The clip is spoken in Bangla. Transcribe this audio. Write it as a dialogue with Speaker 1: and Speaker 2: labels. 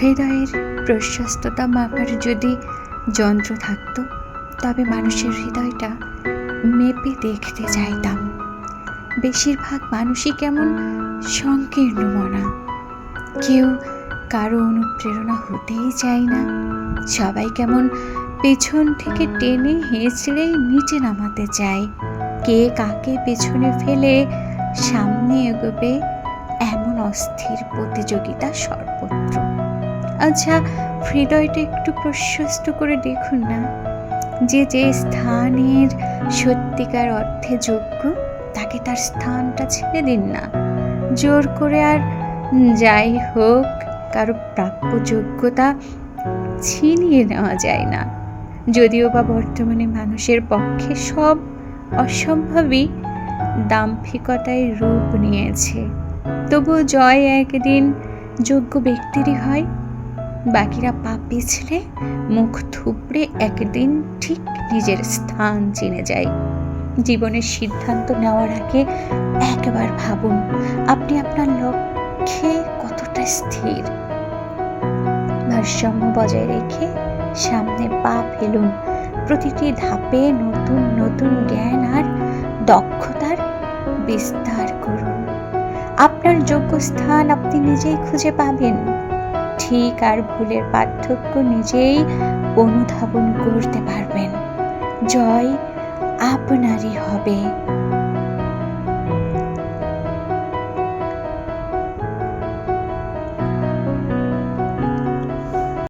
Speaker 1: হৃদয়ের প্রশস্ততা মাপার যদি যন্ত্র থাকতো, তবে মানুষের হৃদয়টা মেপে দেখতে চাইতাম। বেশিরভাগ মানুষই কেমন সংকীর্ণ মনা। কেউ কারও অনুপ্রেরণা হতেই চায় না। সবাই কেমন পেছন থেকে টেনে হেঁচড়েই নিচে নামাতে চায়। কে কাকে পেছনে ফেলে সামনে এগোবে অস্থির প্রতিযোগিতা সর্বত্র। আচ্ছা হৃদয়টা একটু প্রশস্ত করে দেখুন না। যে যে স্থানের সত্যিকার অর্থে যোগ্য, তাকে তার স্থানটা ছেড়ে দিন না। জোর করে আর যাই হোক, কারও প্রাপ্য যোগ্যতা ছিনিয়ে নেওয়া যায় না। যদিও বা বর্তমানে মানুষের পক্ষে সব অসম্ভবই দাম্ভিকতায় রূপ নিয়েছে। তবুও জয় একদিন যোগ্য ব্যক্তিরই হয়। বাকিরা পা পিছলে মুখ থুবড়ে একদিন ঠিক নিজের স্থান চিনে যায়। জীবনের সিদ্ধান্ত নেওয়ার আগে একবার ভাবুন, আপনি আপনার লক্ষ্যে কতটা স্থির? ভারসাম্য বজায় রেখে সামনে পা ফেলুন। প্রতিটি ধাপে নতুন নতুন জ্ঞান আর দক্ষতার বিস্তার আপনার যোগ্য স্থান আপনি নিজেই খুঁজে পাবেন। ঠিক আর ভুলের পার্থক্য নিজেই অনুধাবন করতে পারবেন। জয় আপনারই হবে।